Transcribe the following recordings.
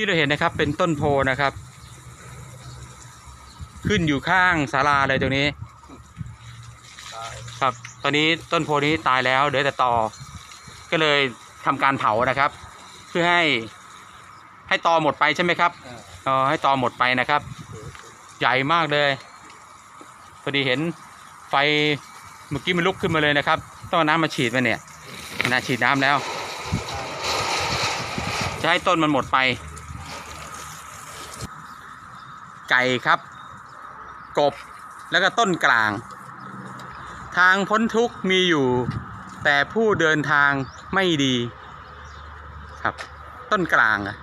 ที่เราเห็นนะครับเป็นต้นโพนะครับ ขึ้นอยู่ข้างศาลาเลยตรงนี้ ครับ ตอนนี้ต้นโพนี้ตายแล้วเหลือแต่ตอก็เลยทำการเผานะครับ เพื่อให้ให้ตอหมดไปใช่ไหมครับอ่าอ๋อให้ตอหมดไปนะครับ ใหญ่มากเลย พอดีเห็นไฟเมื่อกี้มันลุกขึ้นมาเลยนะครับ ต้องเอาน้ำมาฉีดมาเนี่ยนะฉีดน้ำแล้ว จะให้ต้นมันหมดไป ไก่ครับ กบแล้วก็ต้นกลาง ทางพ้นทุกมีอยู่ แต่ผู้เดินทางไม่ดีครับ ต้นกลางอะ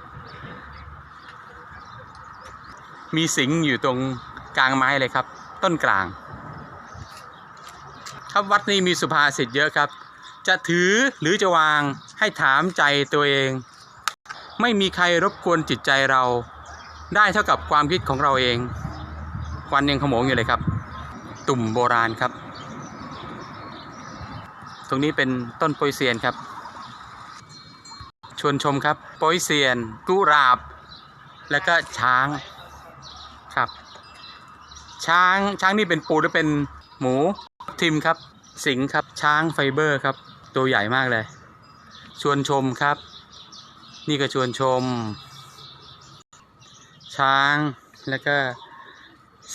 มีสิงอยู่ตรงกลางไม้เลยครับ ต้นกลาง ครับวัดนี้มีสุภาษิตเยอะครับ จะถือหรือจะวางให้ถามใจตัวเอง ไม่มีใครรบกวนจิตใจเรา ได้เท่ากับความคิดของเราเองควันยังขโมงอยู่เลยครับ ตุ่มโบราณครับ ตรงนี้เป็นต้นโปยเซียนครับ ชวนชมครับโปยเซียน กุหลาบ แล้วก็ช้างครับ ช้างช้างนี่เป็นปูหรือเป็นหมูทิมครับ สิงครับช้างไฟเบอร์ครับ ตัวใหญ่มากเลย ชวนชมครับ นี่ก็ชวนชม ช้าง แล้วก็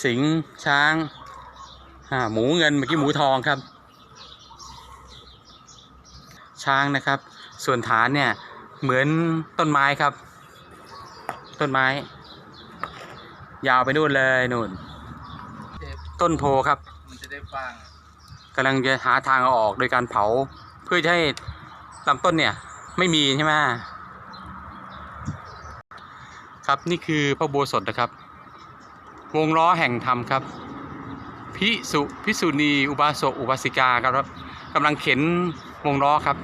สิงห์ช้างอ่าหมูเงินเมื่อกี้หมูทองครับ ช้างนะครับ ส่วนฐานเนี่ยเหมือนต้นไม้ครับ ต้นไม้ ยาวไปนู่นเลยนู่นเจ็บต้นโพครับมันจะได้ฟังกำลังจะหาทางเอาออกโดยการเผา เพื่อจะให้ลำต้นเนี่ย ไม่มีใช่ไหม ครับนี่คือพระโบสถนะครับ วงล้อแห่งธรรมครับ พิสุพิสุณี อุบาสกอุบาสิกาครับกำลังเข็นวงล้อครับ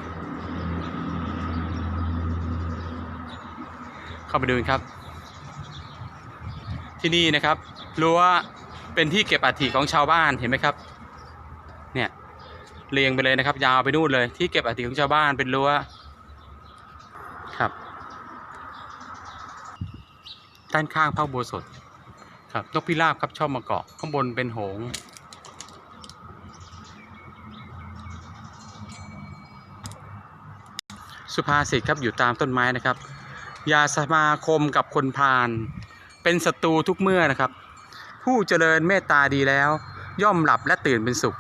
เข้าไปดูครับ ที่นี่นะครับรั้วเป็นที่เก็บอัฐิของชาวบ้านเห็นไหมครับ เนี่ยเรียงไปเลยนะครับ ยาวไปนู่นเลย ที่เก็บอัฐิของชาวบ้านเป็นรั้วครับ ด้านข้างพระอุโบสถครับนกพิราบครับชอบมาเกาะข้างบนเป็นหงส์สุภาษิตครับอยู่ตามต้นไม้นะครับอย่าสมาคมกับคนพาลเป็นศัตรูทุกเมื่อนะครับ ผู้เจริญเมตตาดีแล้ว ย่อมหลับและตื่นเป็นสุข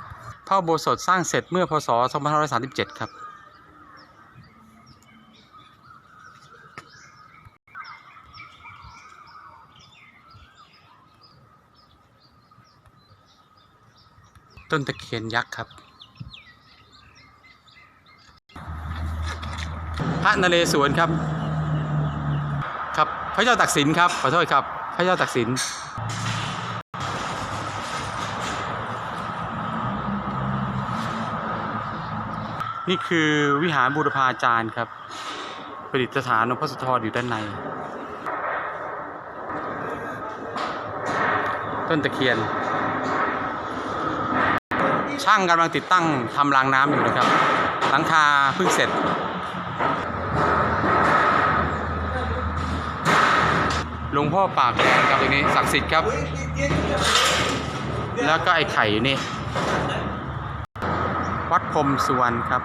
พระอุโบสถสร้างเสร็จเมื่อพศ 2537 ครับ ต้นตะเคียนยักษ์ครับ พระนเรศวรครับ ครับพระเจ้าตักสินครับขอโทษครับ พระเจ้าตักสินนี่คือวิหารบูรพาจารย์ครับ ประดิษฐานหลวงพ่อสุธรอยู่ด้านใน ต้นตะเคียน ช่างกำลังติดตั้งทำรางน้ำอยู่นะครับหลังคาเพิ่งเสร็จ หลวงพ่อปากแดงครับตรงนี้ศักดิ์สิทธิ์ครับ แล้วก็ไอ้ไข่อยู่นี่ วัดพรมสุวรรณครับ